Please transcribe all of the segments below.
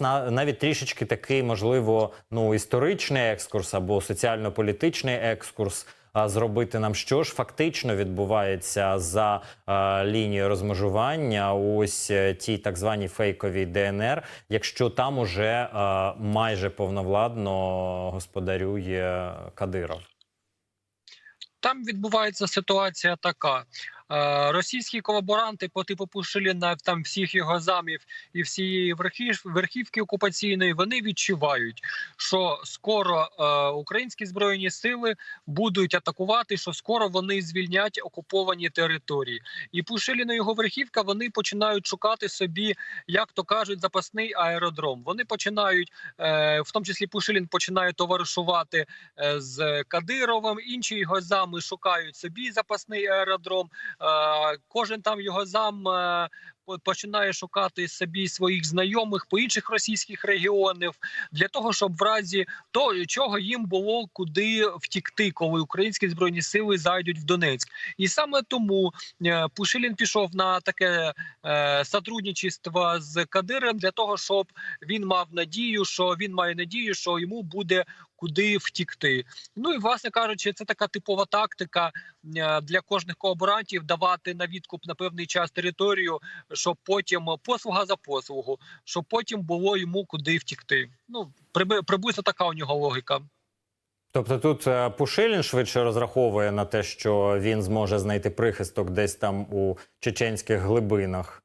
на навіть трішечки такий, можливо, ну історичний екскурс або соціально-політичний екскурс. Зробити нам, що ж фактично відбувається за е, лінією розмежування, ось е, ті так звані фейкові ДНР, якщо там уже е, майже повновладно господарює Кадиров. Там відбувається ситуація така. Е, Російські колаборанти по типу Пушиліна, там всіх його замів і всієї верхів, верхівки окупаційної, вони відчувають, що скоро е, українські збройні сили будуть атакувати, що скоро вони звільнять окуповані території. І Пушиліна його верхівка вони починають шукати собі, як то кажуть, запасний аеродром. Вони починають, е, в тому числі Пушилін починає товаришувати з Кадировим. Інші його зами шукають собі запасний аеродром. Е, Кожен там його зам е, починає шукати собі своїх знайомих по інших російських регіонах для того, щоб в разі того, чого їм було куди втікти, коли українські збройні сили зайдуть в Донецьк. І саме тому е, Пушилін пішов на таке е, сотрудничество з Кадиром для того, щоб він мав надію, що він має надію, що йому буде куди втікти. Ну і власне кажучи, це така типова тактика е, для кожних колаборантів давати на відкуп на певний час територію, щоб потім послуга за послугу, щоб потім було йому куди втікти. Ну приблизно така у нього логіка. Тобто тут е, Пушилін швидше розраховує на те, що він зможе знайти прихисток десь там у чеченських глибинах.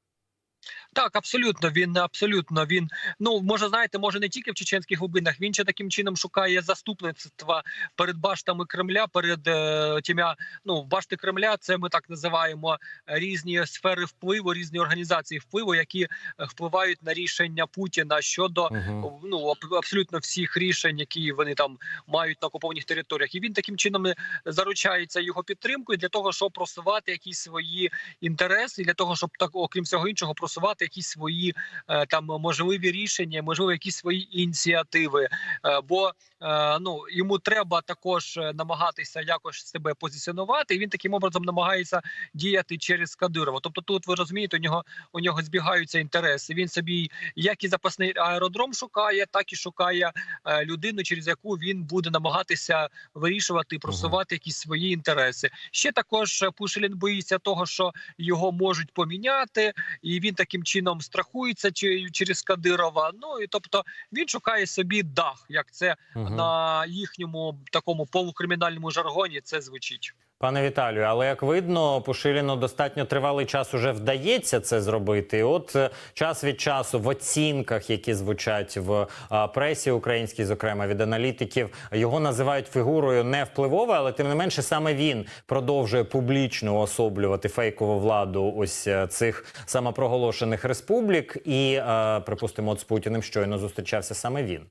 Так, абсолютно. Він абсолютно він. Ну може, знаєте, може не тільки в чеченських глибинах. Він ще таким чином шукає заступництва перед баштами Кремля, перед е, тім'я. Ну, башти Кремля, це ми так називаємо різні сфери впливу, різні організації впливу, які е, впливають на рішення Путіна щодо Угу. ну абсолютно всіх рішень, які вони там мають на окупованих територіях, і він таким чином е, заручається його підтримкою для того, щоб просувати якісь свої інтереси, для того, щоб так, окрім всього іншого, просувати якісь свої е, там можливі рішення, можливо, якісь свої ініціативи. Е, бо ну йому треба також е, намагатися якось себе позиціонувати. І він таким образом намагається діяти через Кадирова. Тобто, тут ви розумієте, у нього у нього збігаються інтереси. Він собі як і запасний аеродром шукає, так і шукає е, людину, через яку він буде намагатися вирішувати, просувати якісь свої інтереси. Ще також е, Пушилін боїться того, що його можуть поміняти, і він таким чином страхується через Кадирова. Ну і тобто він шукає собі дах, як це Угу. на їхньому такому полукримінальному жаргоні це звучить. Пане Віталію, але як видно, Пушиліну достатньо тривалий час уже вдається це зробити. І От е, час від часу в оцінках, які звучать в пресі українській, зокрема від аналітиків, його називають фігурою не впливовою, але тим не менше саме він продовжує публічно уособлювати фейкову владу ось е, цих самопроголошених республік. І е, припустимо, от з Путіним щойно зустрічався саме він.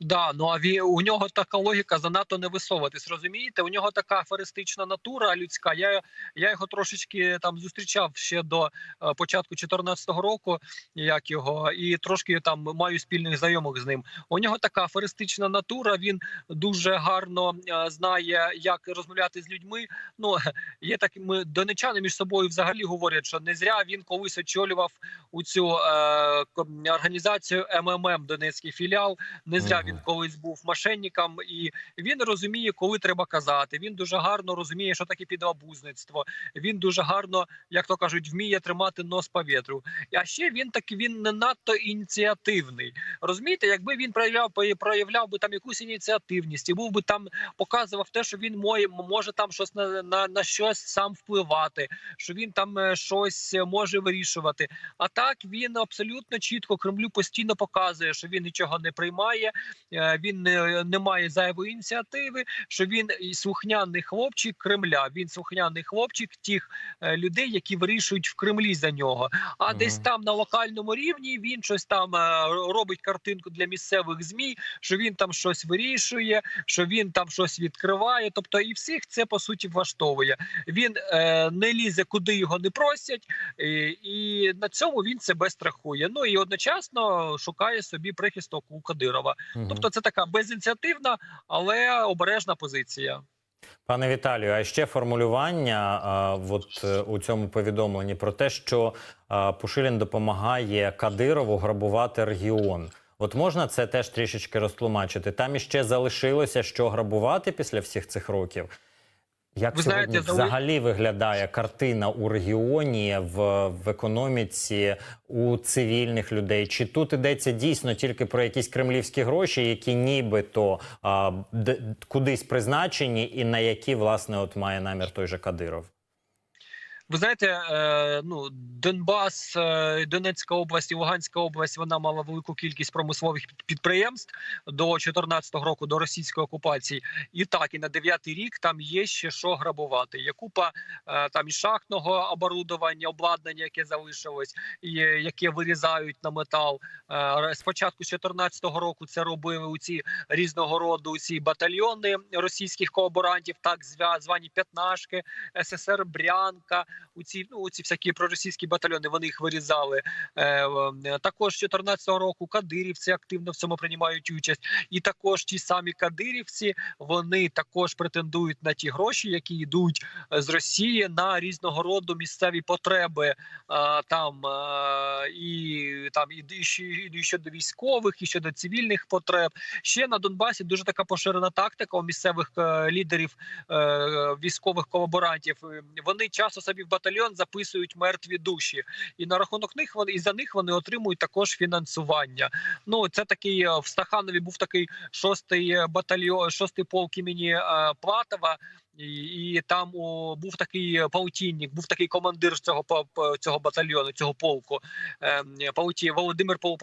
Да, ну а ві, у нього така логіка занадто не висовуватись. Розумієте, у нього така аферистична натура людська. Я я його трошечки там зустрічав ще до е, початку 2014 року, як його, і трошки там маю спільних знайомих з ним. У нього така аферистична натура. Він дуже гарно е, знає, як розмовляти з людьми. Ну є так, ми донечани між собою взагалі говорять, що не зря він колись очолював у цю е, організацію МММ Донецький філіал. Не зря. Він колись був мошенником, і він розуміє, коли треба казати. Він дуже гарно розуміє, що таке підлабузництво. Він дуже гарно, як то кажуть, вміє тримати нос по вітру. А ще він таки він не надто ініціативний. Розумієте, якби він проявляв проявляв би там якусь ініціативність і був би там показував те, що він моє може там щось на, на, на щось сам впливати, що він там е, щось може вирішувати. А так він абсолютно чітко Кремлю постійно показує, що він нічого не приймає, е, він не, не має зайвої ініціативи, що він слухняний хлопчик Кремля. Він слухняний хлопчик тих е, людей, які вирішують в Кремлі за нього. А Мгм. десь там на локальному рівні він щось там е, робить картинку для місцевих змі, що він там щось вирішує, що він там щось відкриває. Тобто, і всіх це по суті влаштовує. Він е, не лізе, куди його не просять, і, і на цьому він себе страхує. Ну і одночасно шукає собі прихисток у Кадирова. Мгм. Тобто, це така безініціативна, але обережна позиція. Пане Віталію, а ще формулювання а, от, е, у цьому повідомленні про те, що а, Пушилін допомагає Кадирову грабувати регіон. От можна це теж трішечки розтлумачити. Там іще залишилося що грабувати після всіх цих років. Як Ви сьогодні знаєте, взагалі виглядає картина у регіоні в, в економіці у цивільних людей? Чи тут йдеться дійсно тільки про якісь кремлівські гроші, які нібито а, д- кудись призначені, і на які власне от має намір той же Кадиров? Ви знаєте, е, ну Донбас, е, Донецька область Луганська область вона мала велику кількість промислових підприємств до 2014 року до російської окупації. І так, і на дев'ятий рік там є ще що грабувати. Є купа е, там і шахтного оборудування, обладнання, яке залишилось, і яке вирізають на метал. Спочатку з 2014 року це робили у ці різного роду ці батальйони російських колаборантів, так звані п'ятнашки, СССР Брянка. У ці ну у ці всякі проросійські батальйони вони їх вирізали. Е, е, також з 14 року кадирівці активно в цьому приймають участь, і також ті самі кадирівці вони також претендують на ті гроші, які йдуть е, з Росії на різного роду місцеві потреби. Там і там і, щодо військових, і щодо цивільних потреб. Ще на Донбасі дуже така поширена тактика у місцевих лідерів військових колаборантів. Вони часто собі батальйон записують мертві душі, і на рахунок них вони і за них вони отримують також фінансування. Ну це такий е, в Стаханові був такий шостий е, батальйон, шостий полк імені е, Платова. І, і там о, був такий паутінник, був такий командир цього цього батальйону, цього полку е, Пауті, Володимир Пау-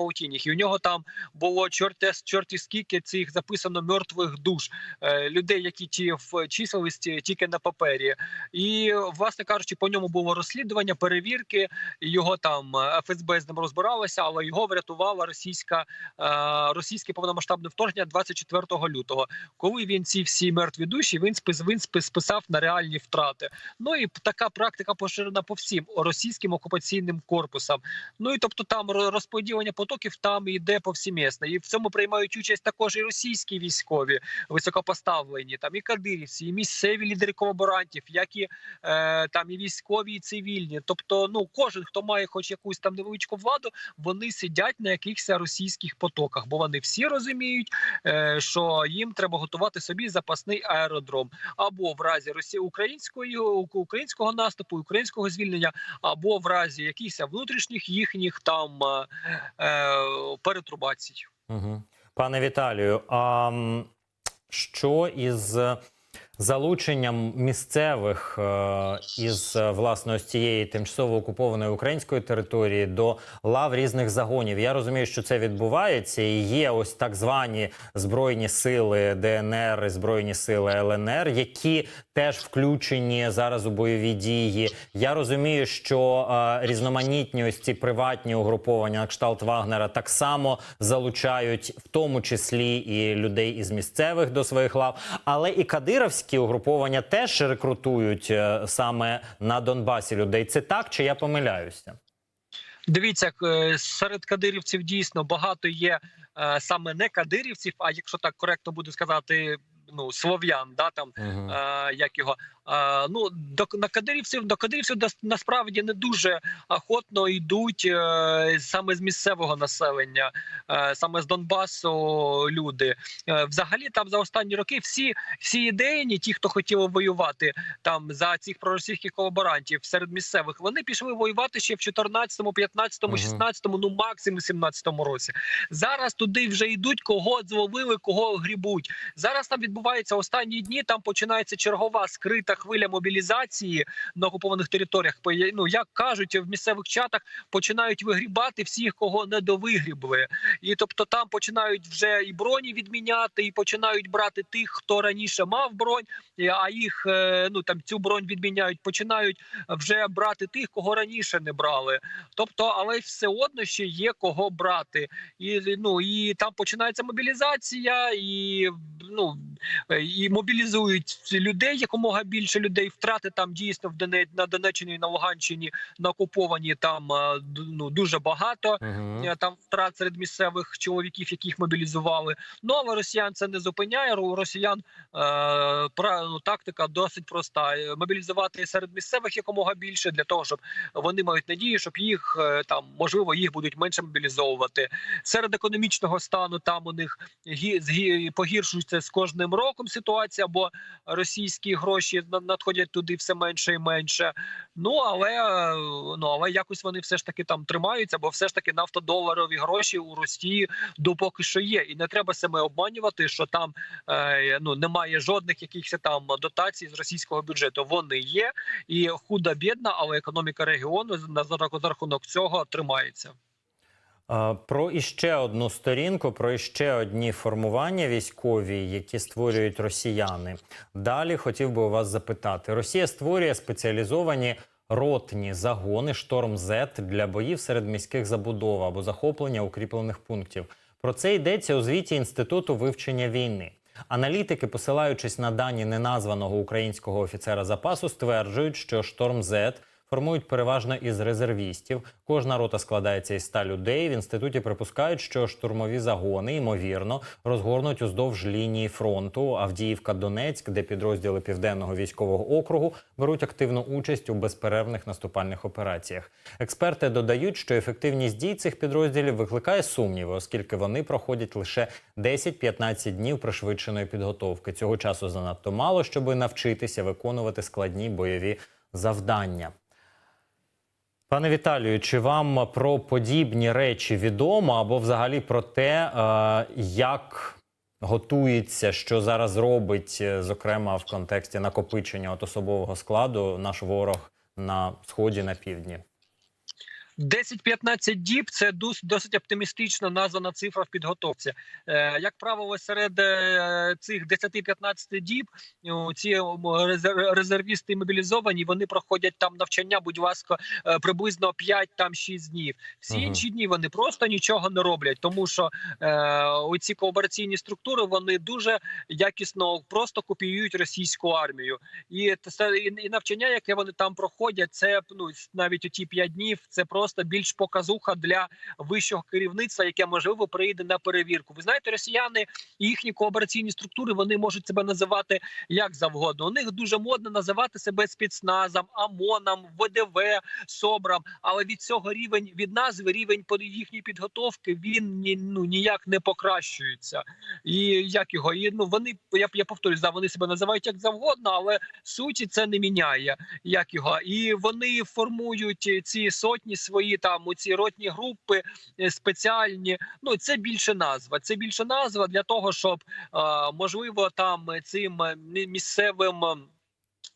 І у нього там було чорте чорті скільки цих записано мертвих душ е, людей, які ті в чисельності тільки на папері. І власне кажучи, по ньому було розслідування, перевірки. Його там е, ФСБ з ним розбиралося, але його врятувала російська е, російське повномасштабне вторгнення 24 лютого. Коли він ці всі мертві душі, він спис він спис- списав на реальні втрати. Ну і така практика поширена по всім російським окупаційним корпусам. Ну і тобто там розподілення потоків там йде повсімісно. І в цьому приймають участь також і російські військові високопоставлені, там і кадирівці, і місцеві лідери колаборантів, як і е, там і військові, і цивільні. Тобто, ну кожен, хто має хоч якусь там невеличку владу, вони сидять на якихось російських потоках, бо вони всі розуміють, е, що їм треба готувати собі запасний аеродром або в разі Росії української українського наступу, українського звільнення, або в разі якихось внутрішніх їхніх там е, е, перетрубацій. Угу. Пане Віталію, а що із залученням місцевих е, із е, власне ось цієї тимчасово окупованої української території до лав різних загонів? Я розумію, що це відбувається, і є ось так звані збройні сили ДНР, збройні сили ЛНР, які теж включені зараз у бойові дії. Я розумію, що е, різноманітні ось ці приватні угруповання на кшталт Вагнера так само залучають, в тому числі і людей із місцевих до своїх лав, але і кадировські угруповання теж рекрутують е, саме на Донбасі людей. Це так чи я помиляюся? Дивіться, е, серед кадирівців дійсно багато є е, саме не кадирівців, а якщо так коректно буде сказати, ну слов'ян, да там Угу. е, як його ну до на кадирівців до кадирівців насправді не дуже охотно йдуть е, саме з місцевого населення, е, саме з Донбасу люди. Е, взагалі, там за останні роки всі всі ідейні, ті, хто хотіли воювати там за цих проросійських колаборантів серед місцевих, вони пішли воювати ще в 14-му, 15-му, 16-му, ну максимум 17-му році. Зараз туди вже йдуть, кого зловили, кого грібуть. Зараз там відбувається останні дні. Там починається чергова скрита хвиля мобілізації на окупованих територіях. Ну як кажуть в місцевих чатах, починають вигрібати всіх, кого не довигрібли. І тобто там починають вже і броні відміняти, і починають брати тих, хто раніше мав бронь, а їх е, ну там цю бронь відміняють. Починають вже брати тих, кого раніше не брали. Тобто, але все одно ще є кого брати. І ну і там починається мобілізація, і ну і мобілізують людей якомога більше людей. Втрати там дійсно в Доне... на Донеччині на Луганщині на окуповані там е, ну дуже багато. Е, Там втрат серед місцевих чоловіків, яких мобілізували. Ну але росіян це не зупиняє. У росіян е, пра- ну, тактика досить проста: Е, мобілізувати серед місцевих якомога більше для того, щоб вони мають надію, щоб їх там можливо їх будуть менше мобілізовувати. Серед економічного стану там у них гі- згі- погіршується з кожним роком ситуація, бо російські гроші надходять туди все менше і менше. Ну але ну але якось вони все ж таки там тримаються, бо все ж таки нафтодоларові гроші у Росії допоки що є, і не треба себе обманювати, що там е, ну немає жодних якихось там дотацій з російського бюджету. Вони є і худа бідна, але економіка регіону за рахунок цього тримається. Про іще одну сторінку, про іще одні формування військові, які створюють росіяни. Далі хотів би у вас запитати: Росія створює спеціалізовані ротні загони шторм З для боїв серед міських забудов або захоплення укріплених пунктів. Про це йдеться у звіті Інституту вивчення війни. Аналітики, посилаючись на дані неназваного українського офіцера запасу, стверджують, що шторм З формують переважно із резервістів. Кожна рота складається із 100 людей. В інституті припускають, що штурмові загони ймовірно розгорнуть уздовж лінії фронту Авдіївка Донецьк, де підрозділи південного військового округу беруть активну участь у безперервних наступальних операціях. Експерти додають, що ефективність дій цих підрозділів викликає сумніви, оскільки вони проходять лише 10-15 днів пришвидшеної підготовки. Цього часу занадто мало, щоб навчитися виконувати складні бойові завдання. Пане Віталію, чи вам про подібні речі відомо або взагалі про те, е, як готується, що зараз робить, е, зокрема в контексті накопичення от особового складу, наш ворог на сході на півдні? 10-15 діб це дос- досить оптимістично названа цифра в підготовці. Е, як правило, серед е, цих 10-15 діб ці резервісти мобілізовані, вони проходять там навчання, будь ласка, е, приблизно 5 там 6 днів. Всі інші дні вони просто нічого не роблять, тому що оці колабораційні структури вони дуже якісно просто копіюють російську армію. І, і навчання, яке вони там проходять, це ну навіть у ті 5 днів, це просто більш показуха для вищого керівництва, яке можливо прийде на перевірку. Ви знаєте, росіяни і їхні колабораційні структури вони можуть себе називати як завгодно. У них дуже модно називати себе спецназом, ОМОНом, ВДВ, СОБРом. Але від цього рівень від назви рівень по їхньої підготовки він ні, ну ніяк не покращується. І як його і ну вони я я повторюю, да, вони себе називають як завгодно, але суті це не міняє. Як його, і вони формують ці сотні свої там у ці ротні групи е, спеціальні. Ну це більше назва. Це більше назва для того, щоб е, можливо там цим е, мі- місцевим.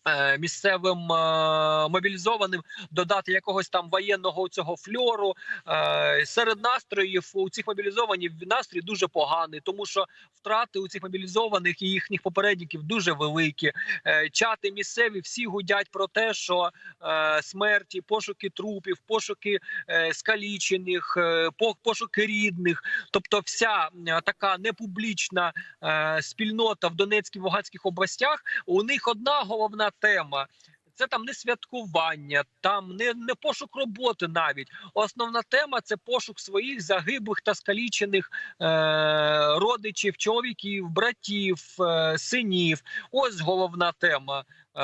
Е, Місцевим е, мобілізованим додати якогось там воєнного цього фльору Е, серед настроїв у цих мобілізованих настрій дуже поганий, тому що втрати у цих мобілізованих і їхніх попередників дуже великі. Чати місцеві всі гудять про те, що смерті, пошуки трупів, пошуки скалічених, пошуки рідних. Тобто, вся така непублічна спільнота в Донецькій Луганських областях. У них одна головна тема. Це там не святкування, там не, не пошук роботи навіть. Основна тема це пошук своїх загиблих та скалічених е, родичів, чоловіків, братів, е, синів. Ось головна тема. Е,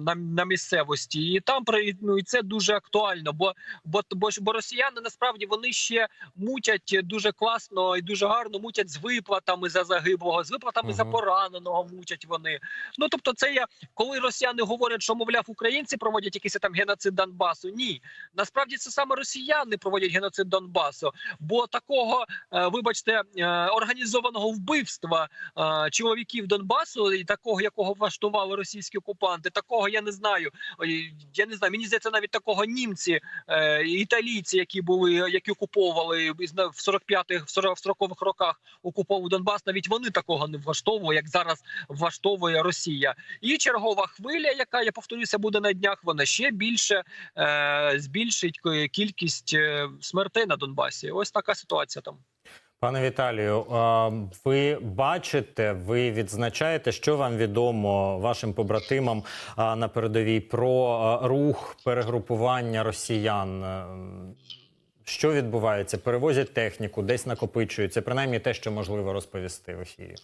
На, на місцевості, і там ну, і це дуже актуально, бо бо, бо, бо росіяни насправді вони ще мутять дуже класно і дуже гарно мутять з виплатами за загиблого, з виплатами за пораненого мутять вони. Ну тобто, це є коли росіяни говорять, що мовляв українці проводять якийсь там геноцид Донбасу. Ні, насправді це саме росіяни проводять геноцид Донбасу, бо такого, е, вибачте, е, організованого вбивства чоловіків Донбасу, і такого, якого влаштували російські окупанти, такого я не знаю. Я не знаю. Мені здається, навіть такого німці, е, італійці, які були, які окуповували в 45-х, в 40 в 40-х роках окуповували Донбас, навіть вони такого не влаштовували, як зараз влаштовує Росія. І чергова хвиля, яка я повторюся, буде на днях. Вона ще більше е, збільшить кількість е, смертей на Донбасі. Ось така ситуація там. Пане Віталію, ви бачите, ви відзначаєте, що вам відомо вашим побратимам на передовій про рух перегрупування росіян? Е, Що відбувається? Перевозять техніку, десь накопичуються. принаймні те, що можливо розповісти в ефірі.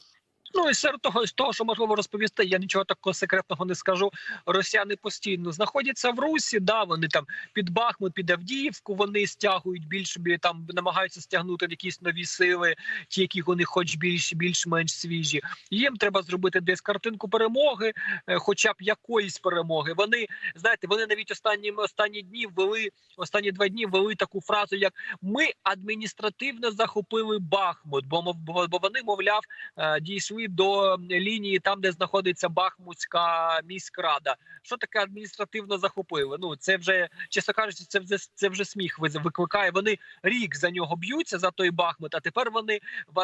Ну і серед того, з того, що можливо розповісти, я нічого такого секретного не скажу. Росіяни постійно знаходяться в Русі. Да, вони там під Бахмут, під Авдіївку. Вони стягують більш бі- там, намагаються стягнути якісь нові сили, ті, які вони хоч більш більш-менш свіжі. Їм треба зробити десь картинку перемоги, е, хоча б якоїсь перемоги. Вони знаєте, вони навіть останні останні дні ввели останні два дні ввели таку фразу, як ми адміністративно захопили Бахмут, бо бо, бо вони, мовляв, е, дійшли до лінії там, де знаходиться Бахмутська міськрада. Що таке адміністративно захопили? Ну це вже чесно кажучи, це вже це вже сміх викликає. Вони рік за нього б'ються за той Бахмут. А тепер вони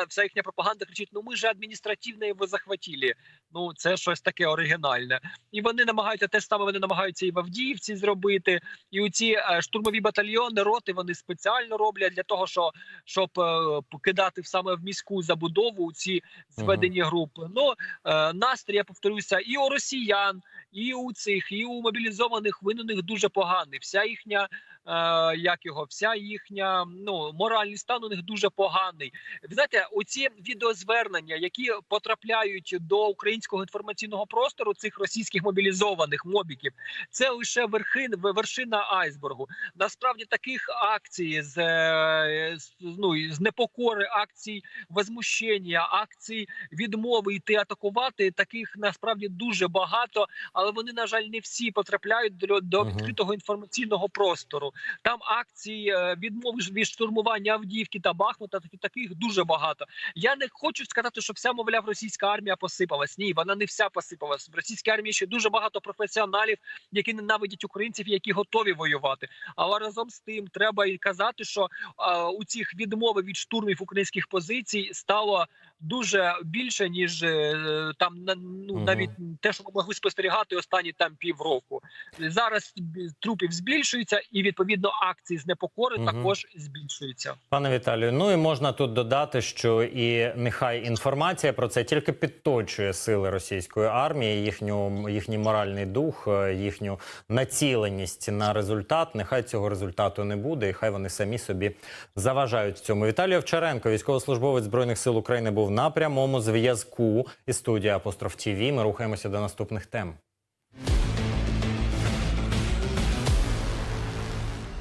вся їхня пропаганда кричить: ну ми ж адміністративно його захватили. Ну це щось таке оригінальне. І вони намагаються те ж саме. Вони намагаються і в Авдіївці зробити. І у ці е, штурмові батальйони, роти вони спеціально роблять для того, що щоб е, покидати в саме в міську забудову ці зведені групи. Ну е, настрій, я повторюся, і у росіян, і у цих, і у мобілізованих винених дуже поганий. Вся їхня. Е, Як його, вся їхня ну моральний стан у них дуже поганий. Ви знаєте, оці відеозвернення, які потрапляють до українського інформаційного простору цих російських мобілізованих мобіків, це лише верхин, вершина айсбергу. Насправді таких акцій з, е, з ну з непокори, акцій возмущення, акцій відмови йти атакувати. Таких насправді дуже багато, але вони на жаль не всі потрапляють до, до відкритого інформаційного простору. Там акції е, відмови від штурмування Авдіївки та Бахмута. Таких дуже багато. Я не хочу сказати, що вся мовляв російська армія посипалась. Ні, вона не вся посипалась. В російській армії ще дуже багато професіоналів, які ненавидять українців, які готові воювати. Але разом з тим треба і казати, що а, у цих відмови від штурмів українських позицій стало дуже більше ніж е, там ну навіть те, що ми могли спостерігати останні там півроку. Зараз трупів збільшується, і відповідно акції з непокори Мгм. також збільшуються. Пане Віталію, ну і можна тут додати, що і нехай інформація про це тільки підточує сили російської армії, їхню їхній моральний дух, е, їхню націленість на результат. Нехай цього результату не буде, і хай вони самі собі заважають цьому. Віталій Овчаренко, військовослужбовець збройних сил України, був на прямому зв'язку із студії Апостроф ТІВІ. Ми рухаємося до наступних тем.